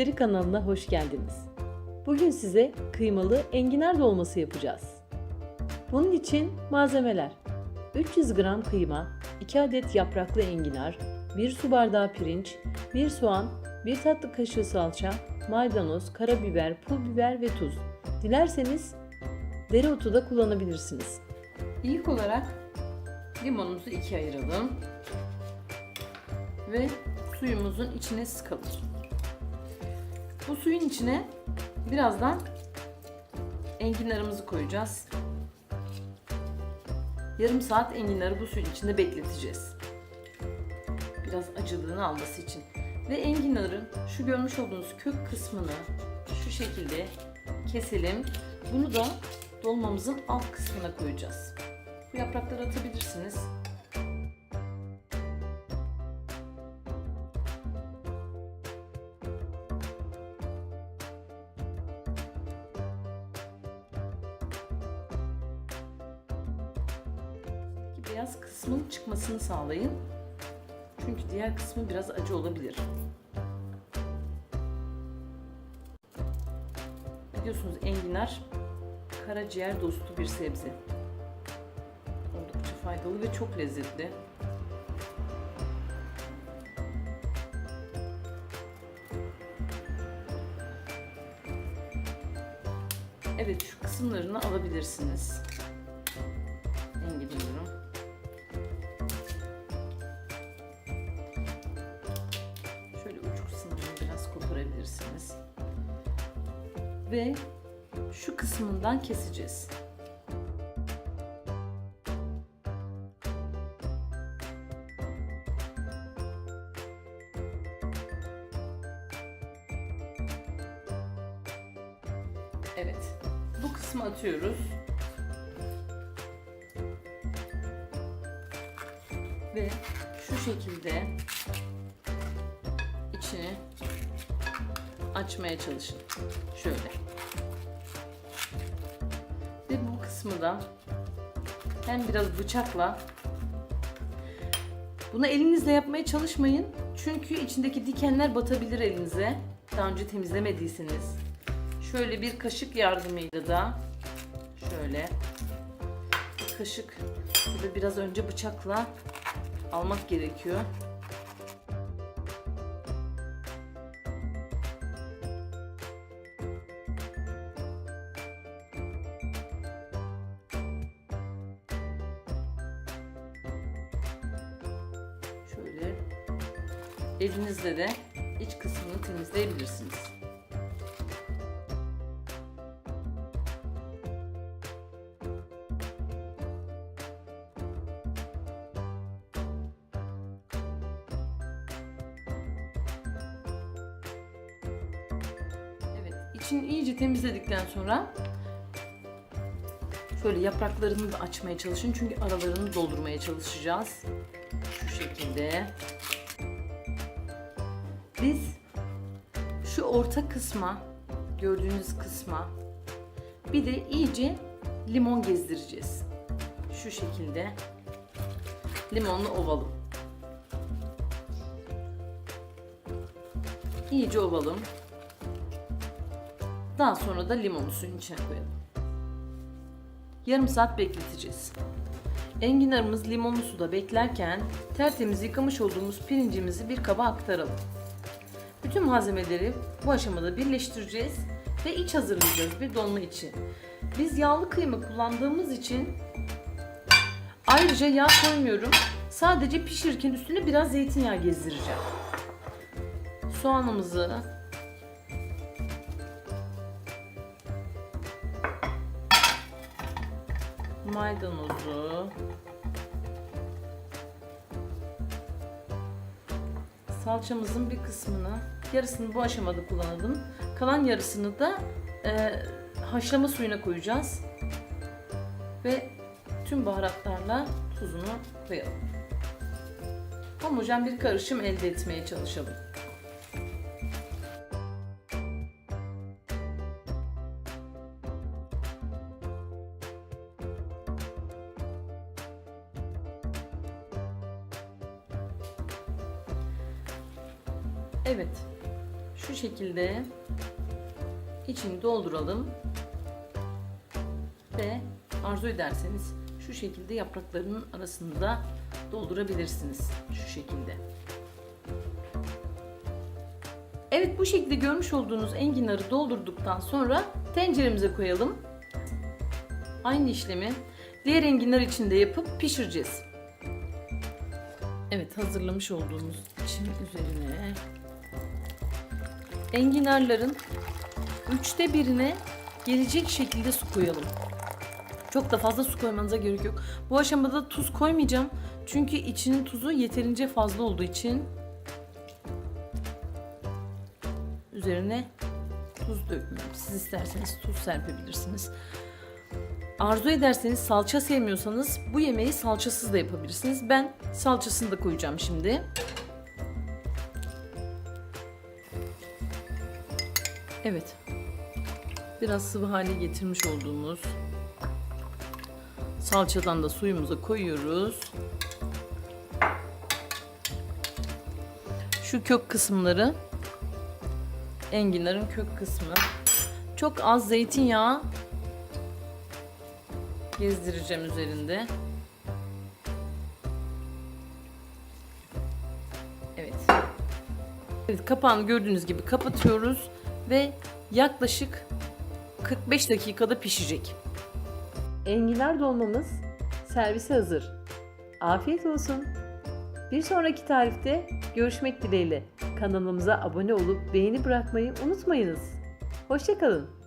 Tarifleri kanalına hoş geldiniz. Bugün size kıymalı enginar dolması yapacağız. Bunun için malzemeler 300 gram kıyma, 2 adet yapraklı enginar, 1 su bardağı pirinç, 1 soğan, 1 tatlı kaşığı salça, maydanoz, karabiber, pul biber ve tuz. Dilerseniz dereotu da kullanabilirsiniz. İlk olarak limonumuzu ikiye ayıralım ve suyumuzun içine sıkalım. Bu suyun içine birazdan enginarımızı koyacağız. Yarım saat enginarı bu suyun içinde bekleteceğiz. Biraz acılığını alması için. Ve enginarın şu görmüş olduğunuz kök kısmını şu şekilde keselim. Bunu da dolmamızın alt kısmına koyacağız. Bu yaprakları atabilirsiniz. Beyaz kısmın çıkmasını sağlayın. Çünkü diğer kısmı biraz acı olabilir. Biliyorsunuz enginar karaciğer dostu bir sebze. Oldukça faydalı ve çok lezzetli. Evet şu kısımlarını alabilirsiniz. Enginarın. Ve şu kısmından keseceğiz. Evet. Bu kısmı atıyoruz. Ve şu şekilde açmaya çalışın. Şöyle. Ve bu kısmı da hem biraz bıçakla bunu elinizle yapmaya çalışmayın. Çünkü içindeki dikenler batabilir elinize. Daha önce temizlemediyseniz. Şöyle bir kaşık yardımıyla da şöyle bir kaşık ve biraz önce bıçakla almak gerekiyor. Elinizle de iç kısmını temizleyebilirsiniz. Evet, içini iyice temizledikten sonra şöyle yapraklarını da açmaya çalışın çünkü aralarını doldurmaya çalışacağız. Şu şekilde. Biz şu orta kısma, gördüğünüz kısma bir de iyice limon gezdireceğiz. Şu şekilde limonlu ovalım. İyice ovalım. Daha sonra da limonu suyun içine koyalım. Yarım saat bekleteceğiz. Enginarımız limonlu suda beklerken tertemiz yıkamış olduğumuz pirincimizi bir kaba aktaralım. Bütün malzemeleri bu aşamada birleştireceğiz ve iç hazırlayacağız bir dolma için. Biz yağlı kıyma kullandığımız için ayrıca yağ koymuyorum. Sadece pişirirken üstüne biraz zeytinyağı gezdireceğim. Soğanımızı maydanozu salçamızın bir kısmını yarısını bu aşamada kullanalım. Kalan yarısını da e, haşlama suyuna koyacağız. Ve tüm baharatlarla tuzunu koyalım. Homojen bir karışım elde etmeye çalışalım. Evet. Şu şekilde içini dolduralım ve arzu ederseniz şu şekilde yapraklarının arasında doldurabilirsiniz şu şekilde. Evet bu şekilde görmüş olduğunuz enginarı doldurduktan sonra tenceremize koyalım. Aynı işlemi diğer enginar için de yapıp pişireceğiz. Evet hazırlamış olduğumuz için üzerine enginarların üçte birine gelecek şekilde su koyalım. Çok da fazla su koymanıza gerek yok. Bu aşamada tuz koymayacağım. Çünkü içinin tuzu yeterince fazla olduğu için üzerine tuz dökmüyorum. Siz isterseniz tuz serpebilirsiniz. Arzu ederseniz salça sevmiyorsanız bu yemeği salçasız da yapabilirsiniz. Ben salçasını da koyacağım şimdi. Evet. Biraz sıvı hale getirmiş olduğumuz salçadan da suyumuzu koyuyoruz. Şu kök kısımları enginarın kök kısmı. Çok az zeytinyağı gezdireceğim üzerinde. Evet. Evet kapağını gördüğünüz gibi kapatıyoruz ve yaklaşık 45 dakikada pişecek. Enginar dolmamız servise hazır. Afiyet olsun. Bir sonraki tarifte görüşmek dileğiyle. Kanalımıza abone olup beğeni bırakmayı unutmayınız. Hoşçakalın.